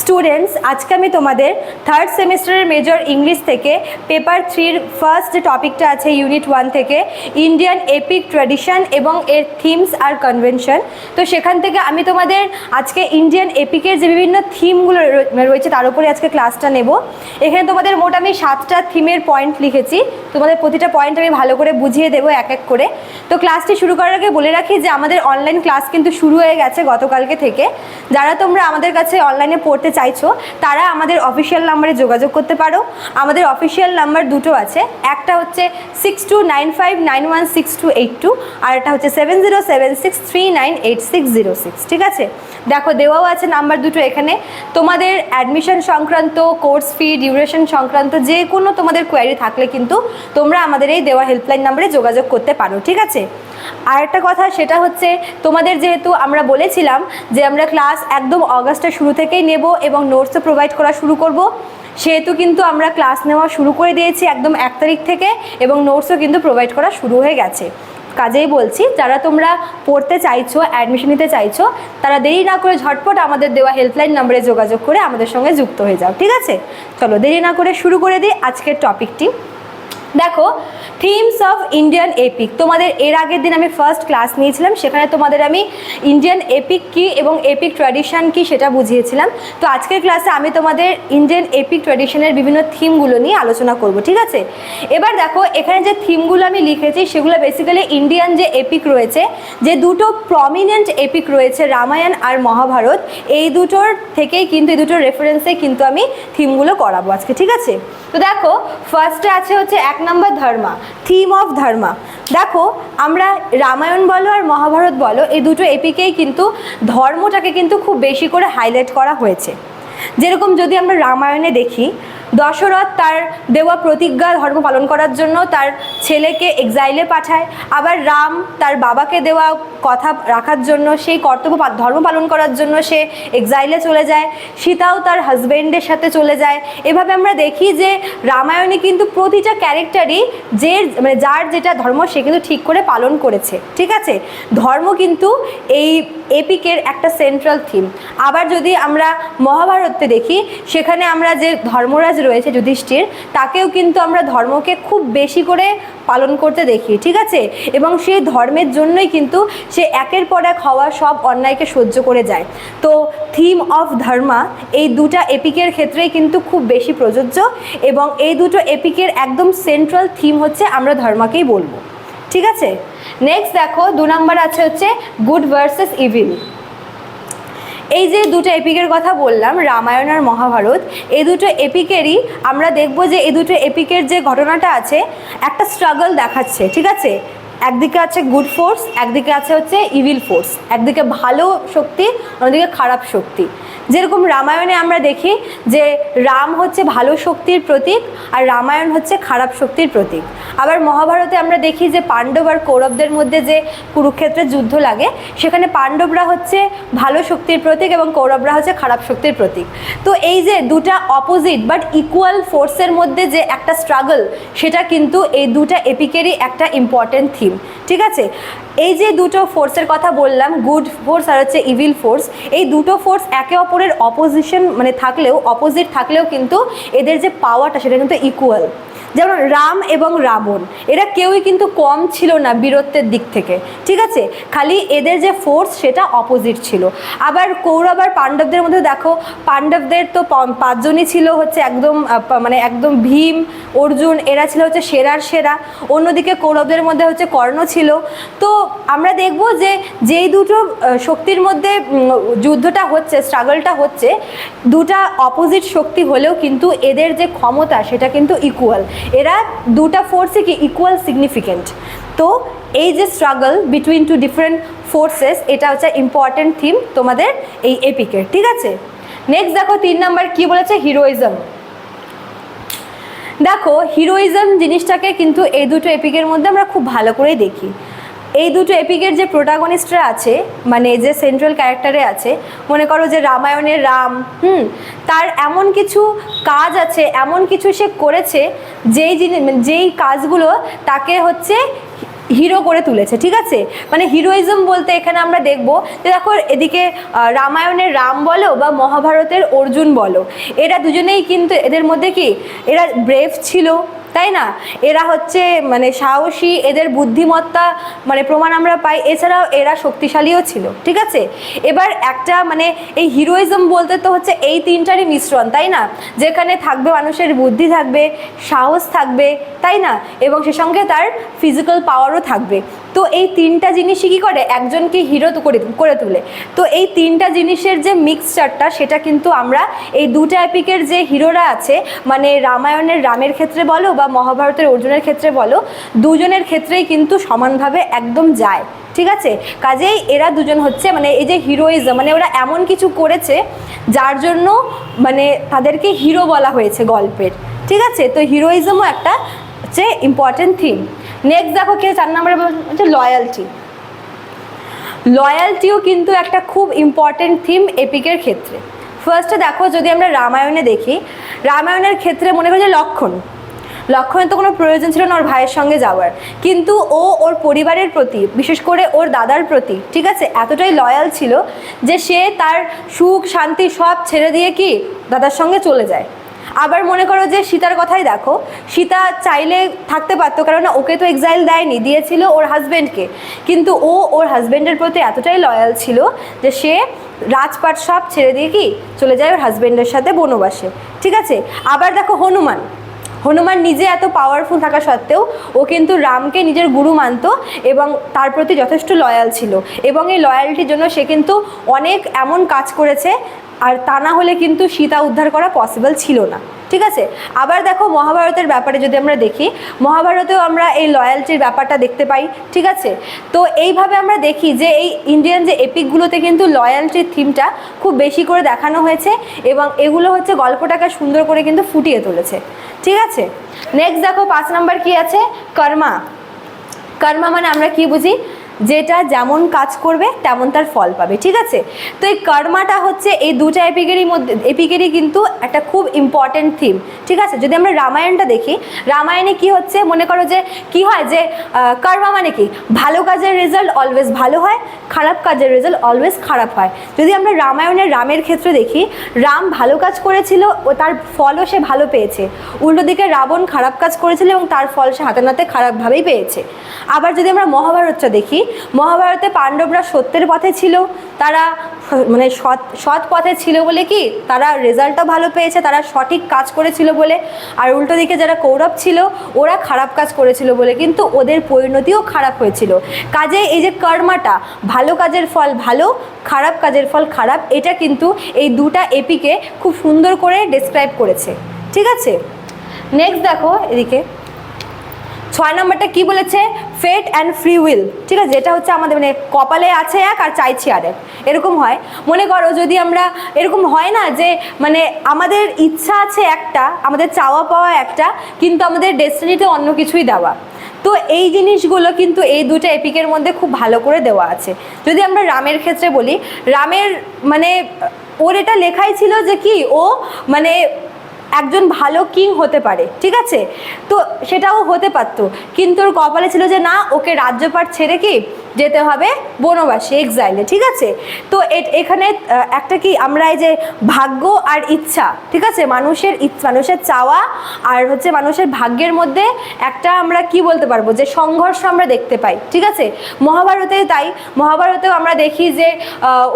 students আজকে আমি তোমাদের থার্ড সেমিস্টারের মেজর ইংলিশ থেকে পেপার থ্রির ফার্স্ট টপিকটা আছে ইউনিট ওয়ান থেকে ইন্ডিয়ান এপিক ট্র্যাডিশন এবং এর থিমস আর কনভেনশন তো সেখান থেকে আমি তোমাদের আজকে ইন্ডিয়ান এপিকের যে বিভিন্ন থিমগুলো রয়েছে তার উপরে আজকে ক্লাসটা নেব। এখানে তোমাদের মোট আমি সাতটা থিমের পয়েন্ট লিখেছি। তোমাদের প্রতিটা পয়েন্ট আমি ভালো করে বুঝিয়ে দেবো এক এক করে। তো ক্লাসটি শুরু করার আগে বলে রাখি যে আমাদের অনলাইন ক্লাস কিন্তু শুরু হয়ে গেছে গতকালকে থেকে। যারা তোমরা আমাদের কাছে অনলাইনে পড়তে চাইছো, তারা আমাদের অফিসিয়াল নাম্বারে যোগাযোগ করতে পারো। আমাদের অফিসিয়াল নাম্বার দুটো আছে। একটা হচ্ছে six two nine five nine one six two eight two আর একটা হচ্ছে seven zero seven six three nine eight six zero six ঠিক আছে? দেখো, দেওয়াও আছে নাম্বার দুটো এখানে। তোমাদের অ্যাডমিশন সংক্রান্ত কোর্স ফি ডিউরেশন সংক্রান্ত, যে কোনো তোমাদের কোয়ারি থাকলে কিন্তু তোমরা আমাদের এই দেওয়া হেল্পলাইন নাম্বারে যোগাযোগ করতে পারো, ঠিক আছে? আর একটা কথা, সেটা হচ্ছে তোমাদের যেহেতু আমরা বলেছিলাম যে আমরা ক্লাস একদম অগাস্টের শুরু থেকেই নেব এবং নোটসও প্রোভাইড করা শুরু করব, সেহেতু কিন্তু আমরা ক্লাস নেওয়া শুরু করে দিয়েছি একদম এক তারিখ থেকে এবং নোটসও কিন্তু প্রোভাইড করা শুরু হয়ে গেছে। কাজেই বলছি, যারা তোমরা পড়তে চাইছো অ্যাডমিশন নিতে চাইছো, তারা দেরি না করে ঝটপট আমাদের দেওয়া হেল্পলাইন নম্বরে যোগাযোগ করে আমাদের সঙ্গে যুক্ত হয়ে যাও, ঠিক আছে? চলো দেরি না করে শুরু করে দিই আজকের টপিকটি দেখো থিমস অফ ইন্ডিয়ান এপিক। তোমাদের এর আগের দিন আমি ফার্স্ট ক্লাস নিয়েছিলাম, সেখানে তোমাদের আমি ইন্ডিয়ান এপিক কী এবং এপিক ট্র্যাডিশন কী সেটা বুঝিয়েছিলাম। তো আজকের ক্লাসে আমি তোমাদের ইন্ডিয়ান এপিক ট্র্যাডিশনের বিভিন্ন থিমগুলো নিয়ে আলোচনা করব, ঠিক আছে? এবার দেখো, এখানে যে থিমগুলো আমি লিখেছি, সেগুলো বেসিক্যালি ইন্ডিয়ান যে এপিক রয়েছে, যে দুটো প্রমিনেন্ট এপিক রয়েছে, রামায়ণ আর মহাভারত, এই দুটোর থেকেই কিন্তু, এই দুটোর রেফারেন্সে কিন্তু আমি থিমগুলো করাবো আজকে, ঠিক আছে? তো দেখো ফার্স্টে আছে হচ্ছে এক নম্বর ধর্মা থিম অফ ধর্মা। দেখো, আমরা রামায়ণ বলো আর মহাভারত বলো, এই দুটো এপিকেই কিন্তু ধর্মটাকে কিন্তু খুব বেশি করে হাইলাইট করা হয়েছে। যেরকম যদি আমরা রামায়ণে দেখি দশরথ তার দেওয়া প্রতিজ্ঞা, ধর্ম পালন করার জন্য তার ছেলেকে এক্সাইলে পাঠায়। আবার রাম তার বাবাকে দেওয়া কথা রাখার জন্য, সেই কর্তব্য ধর্ম পালন করার জন্য সে এক্সাইলে চলে যায়। সীতাও তার হাজব্যান্ডের সাথে চলে যায়। এভাবে আমরা দেখি যে রামায়ণে কিন্তু প্রতিটা ক্যারেক্টারই যে মানে যার যেটা ধর্ম, সে কিন্তু ঠিক করে পালন করেছে। ঠিক আছে? ধর্ম কিন্তু এই এপিকের একটা সেন্ট্রাল থিম আবার যদি আমরা মহাভারতে দেখি, সেখানে আমরা যে ধর্মরাজ রয়েছে যুধিষ্ঠির, তাকেও কিন্তু আমরা ধর্মকে খুব বেশি করে পালন করতে দেখি, ঠিক আছে? এবং সেই ধর্মের জন্যই কিন্তু সে একের পর এক হওয়া সব অন্যায়কে সহ্য করে যায়। তো থিম অফ ধর্মা এই দুটা এপিকের ক্ষেত্রেই কিন্তু খুব বেশি প্রযোজ্য এবং এই দুটো এপিকের একদম সেন্ট্রাল থিম হচ্ছে আমরা ধর্মাকেই বলব, ঠিক আছে? নেক্সট দেখো, দু নম্বর আছে হচ্ছে গুড ভার্সেস ইভিল এই যে দুটো এপিকের কথা বললাম, রামায়ণ আর মহাভারত, এই দুটো এপিকেরই আমরা দেখব যে এই দুটো এপিকের যে ঘটনাটা আছে, একটা স্ট্রাগল দেখাচ্ছে, ঠিক আছে? একদিকে আছে গুড ফোর্স একদিকে আছে হচ্ছে ইভিল ফোর্স একদিকে ভালো শক্তি, অন্যদিকে খারাপ শক্তি। যেরকম রামায়ণে আমরা দেখি যে রাম হচ্ছে ভালো শক্তির প্রতীক আর রামায়ণ হচ্ছে খারাপ শক্তির প্রতীক। আবার মহাভারতে আমরা দেখি যে পাণ্ডব আর কৌরবদের মধ্যে যে কুরুক্ষেত্রের যুদ্ধ লাগে, সেখানে পাণ্ডবরা হচ্ছে ভালো শক্তির প্রতীক এবং কৌরবরা হচ্ছে খারাপ শক্তির প্রতীক। তো এই যে দুটা অপোজিট বাট ইকুয়াল ফোর্সের মধ্যে যে একটা স্ট্রাগল সেটা কিন্তু এই দুটা এপিকেরই একটা ইম্পর্টেন্ট থিম ঠিক আছে? এই যে দুটো ফোর্সের কথা বললাম গুড ফোর্স আর হচ্ছে ইভিল ফোর্স এই দুটো ফোর্স একে অপরের অপোজিশন মানে থাকলেও অপোজিট থাকলেও কিন্তু এদের যে পাওয়ারটা সেটা কিন্তু ইকুয়াল যেমন রাম এবং রাবণ, এরা কেউই কিন্তু কম ছিল না বীরত্বের দিক থেকে, ঠিক আছে? খালি এদের যে ফোর্স সেটা অপোজিট ছিল। আবার কৌরব আর পাণ্ডবদের মধ্যে দেখো, পাণ্ডবদের তো পাঁচজনই ছিল হচ্ছে একদম মানে একদম ভীম, অর্জুন, এরা ছিল হচ্ছে সেরার সেরা। অন্যদিকে কৌরবদের মধ্যে হচ্ছে কর্ণ ছিল। তো আমরা দেখব যে যেই দুটো শক্তির মধ্যে যুদ্ধটা হচ্ছে স্ট্রাগলটা হচ্ছে, দুটা অপোজিট শক্তি হলেও কিন্তু এদের যে ক্ষমতা সেটা কিন্তু ইকুয়াল এরা দুটা ফোর্সই কি ইকুয়াল সিগনিফিকেন্ট তো এই যে struggle between two different forces এটা হচ্ছে ইম্পর্ট্যান্ট থিম তোমাদের এই এপিকের ঠিক আছে? নেক্সট দেখো তিন নাম্বার কি বলেছে? হিরোইজম দেখো হিরোইজম জিনিসটাকে কিন্তু এই দুটো এপিকের মধ্যে আমরা খুব ভালো করেই দেখি। এই দুটো এপিকের যে প্রোটাগনিস্টরা আছে মানে যে সেন্ট্রাল ক্যারেক্টারে আছে, মনে করো যে রামায়ণের রাম, হুম, তার এমন কিছু কাজ আছে, এমন কিছু সে করেছে, যেই জিনিস যেই কাজগুলো তাকে হচ্ছে হিরো করে তুলেছে, ঠিক আছে? মানে হিরোইজম বলতে এখানে আমরা দেখব যে দেখো এদিকে রামায়ণের রাম বলো বা মহাভারতের অর্জুন বলো, এরা দুজনেই কিন্তু এদের মধ্যে কি? এরা ব্রেভ ছিল তাই না? এরা হচ্ছে মানে সাহসী, এদের বুদ্ধিমত্তা মানে প্রমাণ আমরা পাই। এছাড়াও এরা শক্তিশালীও ছিল, ঠিক আছে? এবার একটা মানে এই হিরোইজম বলতে তো হচ্ছে এই তিনটারই মিশ্রণ, তাই না? যেখানে থাকবে মানুষের বুদ্ধি থাকবে, সাহস থাকবে, তাই না? এবং সে সঙ্গে তার ফিজিক্যাল পাওয়ারও থাকবে। তো এই তিনটা জিনিসই কী করে? একজনকে হিরো তো করে করে তোলে। তো এই তিনটা জিনিসের যে মিক্সচারটা সেটা কিন্তু আমরা এই দুটা এপিকের যে হিরোরা আছে মানে রামায়ণের রামের ক্ষেত্রে বলো বা মহাভারতের অর্জুনের ক্ষেত্রে বলো, দুজনের ক্ষেত্রেই কিন্তু সমানভাবে একদম যায়, ঠিক আছে? কাজেই এরা দুজন হচ্ছে মানে এই যে হিরোইজম মানে ওরা এমন কিছু করেছে যার জন্য মানে তাদেরকে হিরো বলা হয়েছে গল্পের, ঠিক আছে? তো হিরোইজমও একটা হচ্ছে ইম্পর্টেন্ট থিম নেক্সট দেখো কে, চার নম্বরে হচ্ছে লয়ালটি লয়ালটিও কিন্তু একটা খুব ইম্পর্টেন্ট থিম এপিকের ক্ষেত্রে। ফার্স্টে দেখো যদি আমরা রামায়ণে দেখি, রামায়ণের ক্ষেত্রে মনে করি যে লক্ষণ। লক্ষণের তো কোনো প্রয়োজন ছিল না ওর ভাইয়ের সঙ্গে যাওয়ার। কিন্তু ও ওর পরিবারের প্রতি, বিশেষ করে ওর দাদার প্রতি, ঠিক আছে, এতটাই লয়াল ছিল যে সে তার সুখ, শান্তি সব ছেড়ে দিয়ে কি দাদার সঙ্গে চলে যায়। আবার মনে করো যে সীতার কথাই দেখো, সীতা চাইলে থাকতে পারতো কারণ ওকে তো এক্সাইল দেয়নি, দিয়েছিল ওর হাজব্যান্ডকে কিন্তু ও ওর হাজব্যান্ডের প্রতি এতটাই লয়াল ছিল যে সে রাজপাট সব ছেড়ে দিয়ে কি চলে যায় ওর হাজব্যান্ডের সাথে বনবাসে, ঠিক আছে? আবার দেখো হনুমান হনুমান নিজে এত পাওয়ারফুল থাকা সত্ত্বেও ও কিন্তু রামকে নিজের গুরু মানত এবং তার প্রতি যথেষ্ট লয়াল ছিল। এবং এই লয়ালটির জন্য সে কিন্তু অনেক এমন কাজ করেছে, আর তা না হলে কিন্তু সীতা উদ্ধার করা পসিবল ছিল না। ঠিক আছে? আবার দেখো মহাভারতের ব্যাপারে যদি আমরা দেখি, মহাভারতেও আমরা এই লয়ালটির ব্যাপারটা দেখতে পাই, ঠিক আছে? তো এইভাবে আমরা দেখি যে এই ইন্ডিয়ান যে এপিকগুলোতে কিন্তু লয়ালটির থিমটা খুব বেশি করে দেখানো হয়েছে এবং এগুলো হচ্ছে গল্পটাকে সুন্দর করে কিন্তু ফুটিয়ে তুলেছে, ঠিক আছে? নেক্সট দেখো পাঁচ নাম্বার কি আছে? কর্মা। কর্মা মানে আমরা কি বুঝি? যেটা যেমন কাজ করবে, তেমন তার ফল পাবে, ঠিক আছে? তো এই কর্মাটা হচ্ছে এই দুটা এপিকেরই মধ্যে, এপিকেরই কিন্তু একটা খুব ইম্পর্টেন্ট থিম ঠিক আছে? যদি আমরা রামায়ণটা দেখি, রামায়ণে কি হচ্ছে? মনে করো যে, কি হয় যে কর্মা মানে কি? ভালো কাজের রেজাল্ট অলওয়েজ ভালো হয়, খারাপ কাজের রেজাল্ট অলওয়েজ খারাপ হয়। যদি আমরা রামায়ণের রামের ক্ষেত্রে দেখি, রাম ভালো কাজ করেছিল ও তার ফলও সে ভালো পেয়েছে। উল্টো দিকে রাবণ খারাপ কাজ করেছিল এবং তার ফল সে হাতে নাতে খারাপভাবেই পেয়েছে। আবার যদি আমরা মহাভারতটা দেখি মহাভারতে পাণ্ডবরা সত্যের পথে ছিল, তারা মানে সৎ সৎ পথে ছিল বলে কি, তারা রেজাল্টও ভালো পেয়েছে, তারা সঠিক কাজ করেছিল বলে। আর উল্টো দিকে যারা কৌরব ছিল, ওরা খারাপ কাজ করেছিল বলে, কিন্তু ওদের পরিণতিও খারাপ হয়েছিল। কাজে এই যে কর্মাটা, ভালো কাজের ফল ভালো, খারাপ কাজের ফল খারাপ, এটা কিন্তু এই দুটা এপিকে খুব সুন্দর করে ডেসক্রাইব করেছে। ঠিক আছে? নেক্সট দেখো এদিকে। ছয় নম্বরটা কি বলেছে? ফেট অ্যান্ড ফ্রি উইল ঠিক আছে, যেটা হচ্ছে আমাদের মানে কপালে আছে এক আর চাইছি আর এক। এরকম হয়। মনে করো যদি আমরা, এরকম হয় না যে মানে আমাদের ইচ্ছা আছে একটা, আমাদের চাওয়া পাওয়া একটা, কিন্তু আমাদের ডেস্টিনিতে অন্য কিছুই দেওয়া। তো এই জিনিসগুলো কিন্তু এই দুটো এপিকের মধ্যে খুব ভালো করে দেওয়া আছে। যদি আমরা রামের ক্ষেত্রে বলি, রামের মানে ওর এটা লেখাই ছিল যে কি, ও মানে একজন ভালো কিং হতে পারে, ঠিক আছে? তো সেটাও হতে পারতো। কিন্তু ওর কপালে ছিল যে না, ওকে রাজ্যপাট ছেড়ে কি যেতে হবে বনবাসী এক্সাইলে ঠিক আছে? তো এখানে একটা কি, আমরা এই যে ভাগ্য আর ইচ্ছা, ঠিক আছে? মানুষের মানুষের চাওয়া আর হচ্ছে মানুষের ভাগ্যের মধ্যে একটা আমরা কি বলতে পারব? যে সংঘর্ষ আমরা দেখতে পাই, ঠিক আছে? মহাভারতে তাই, মহাভারতেও আমরা দেখি যে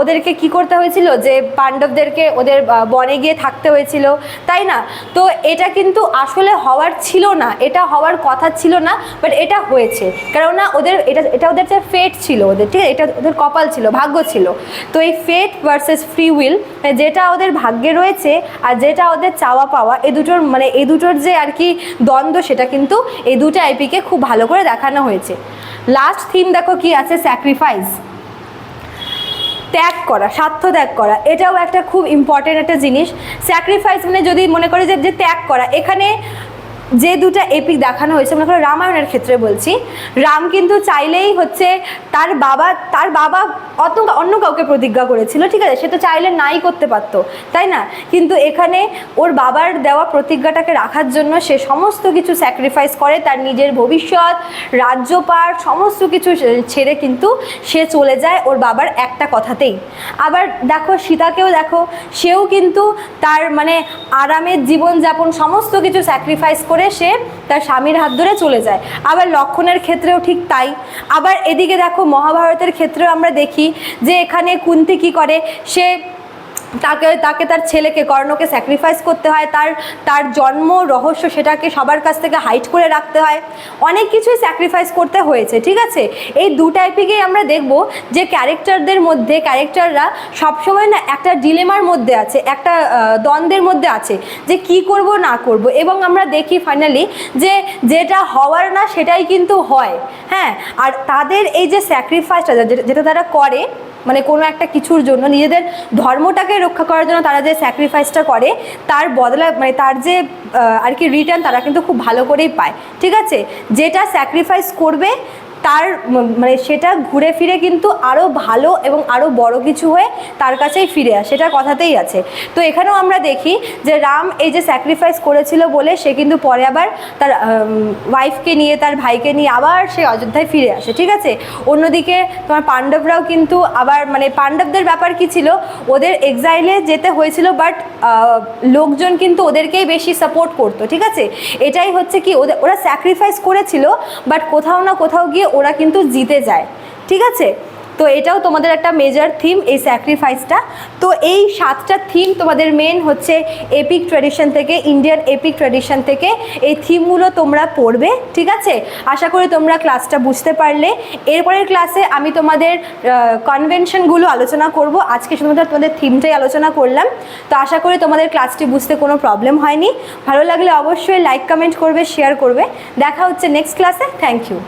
ওদেরকে কি করতে হয়েছিল? যে পাণ্ডবদেরকে ওদের বনে গিয়ে থাকতে হয়েছিল, তাই না? তো এটা কিন্তু আসলে হওয়ার ছিল না, এটা হওয়ার কথা ছিল না বাট এটা হয়েছে। কেননা ওদের, এটা এটা ওদের যে ফেট ছিল ওদের, ঠিক এটা ওদের কপাল ছিল, ভাগ্য ছিল। তো এই ফেট ভার্সেস ফ্রি উইল যেটা ওদের ভাগ্যে রয়েছে আর যেটা ওদের চাওয়া পাওয়া, এ দুটোর মানে এ দুটোর যে আর কি দ্বন্দ্ব, সেটা কিন্তু এই দুটো আইপিকে খুব ভালো করে দেখানো হয়েছে। লাস্ট থিম দেখো কি আছে? স্যাক্রিফাইস ত্যাগ করা, স্বার্থ ত্যাগ করা, এটাও একটা খুব ইম্পর্টেন্ট একটা জিনিস। স্যাক্রিফাইস মানে যদি মনে করে যে ত্যাগ করা, এখানে যে দুটা এপিক দেখানো হয়েছে, মনে করো রামায়ণের ক্ষেত্রে বলছি, রাম কিন্তু চাইলেই হচ্ছে তার বাবা তার বাবা অত অন্য কাউকে প্রতিজ্ঞা করেছিল, ঠিক আছে? সে তো চাইলে নাই করতে পারতো, তাই না? কিন্তু এখানে ওর বাবার দেওয়া প্রতিজ্ঞাটাকে রাখার জন্য সে সমস্ত কিছু স্যাক্রিফাইস করে, তার নিজের ভবিষ্যৎ, রাজ্যপাট, সমস্ত কিছু ছেড়ে কিন্তু সে চলে যায় ওর বাবার একটা কথাতেই। আবার দেখো, সীতাকেও দেখো, সেও কিন্তু তার মানে আরামের জীবনযাপন, সমস্ত কিছু স্যাক্রিফাইস করে সে তার স্বামীর হাত ধরে চলে যায়। আবার লক্ষণের ক্ষেত্রেও ঠিক তাই। আবার এদিকে দেখো মহাভারতের ক্ষেত্রেও আমরা দেখি যে এখানে কুন্তি কি করে? সে তাকে তাকে তার ছেলেকে, কর্ণকে স্যাক্রিফাইস করতে হয়, তার তার জন্ম রহস্য সেটাকে সবার কাছ থেকে হাইট করে রাখতে হয়। অনেক কিছুই স্যাক্রিফাইস করতে হয়েছে, ঠিক আছে? এই দু টাইপিকেই আমরা দেখব যে ক্যারেক্টারদের মধ্যে ক্যারেক্টাররা সবসময় না একটা ডিলেমার মধ্যে আছে, একটা দ্বন্দ্বের মধ্যে আছে যে কি করব, না করব। এবং আমরা দেখি ফাইনালি যে যেটা হওয়ার না সেটাই কিন্তু হয় হ্যাঁ? আর তাদের এই যে স্যাক্রিফাইসটা যেটা তারা করে মানে কোনো একটা কিছুর জন্য নিজেদের ধর্মটাকে রক্ষা করার জন্য তারা যে স্যাক্রিফাইসটা করে, তার বদলা মানে তার যে আর কি রিটার্ন তারা কিন্তু খুব ভালো করেই পায়। ঠিক আছে? যেটা স্যাক্রিফাইস করবে তার মানে সেটা ঘুরে ফিরে কিন্তু আরও ভালো এবং আরও বড় কিছু হয়ে তার কাছেই ফিরে আসে সেটা কথাতেই আছে। তো এখানেও আমরা দেখি যে রাম এই যে স্যাক্রিফাইস করেছিল বলে সে কিন্তু পরে আবার তার ওয়াইফকে নিয়ে, তার ভাইকে নিয়ে আবার সে অযোধ্যায় ফিরে আসে, ঠিক আছে? অন্যদিকে তোমার পাণ্ডবরাও কিন্তু আবার মানে পাণ্ডবদের ব্যাপার কি ছিল? ওদের এক্সাইলে যেতে হয়েছিল বাট লোকজন কিন্তু ওদেরকেই বেশি সাপোর্ট করতো, ঠিক আছে? এটাই হচ্ছে কি, ওদের, ওরা স্যাক্রিফাইস করেছিল বাট কোথাও না কোথাও গিয়ে ওরা কিন্তু জিতে যায়, ঠিক আছে? তো এটাও তোমাদের একটা মেজর থিম এই স্যাক্রিফাইসটা তো এই সাতটা থিম তোমাদের মেন হচ্ছে এপিক ট্র্যাডিশন থেকে ইন্ডিয়ান এপিক ট্র্যাডিশন থেকে, এই থিমগুলো তোমরা পড়বে, ঠিক আছে? আশা করি তোমরা ক্লাসটা বুঝতে পারলে। এরপরের ক্লাসে আমি তোমাদের কনভেনশনগুলো আলোচনা করব। আজকে শুধুমাত্র তোমাদের থিমটাই আলোচনা করলাম। তো আশা করি তোমাদের ক্লাসটি বুঝতে কোনো প্রবলেম হয়নি। ভালো লাগলে অবশ্যই লাইক কমেন্ট করবে শেয়ার করবে। দেখা হচ্ছে নেক্সট ক্লাসে থ্যাংক ইউ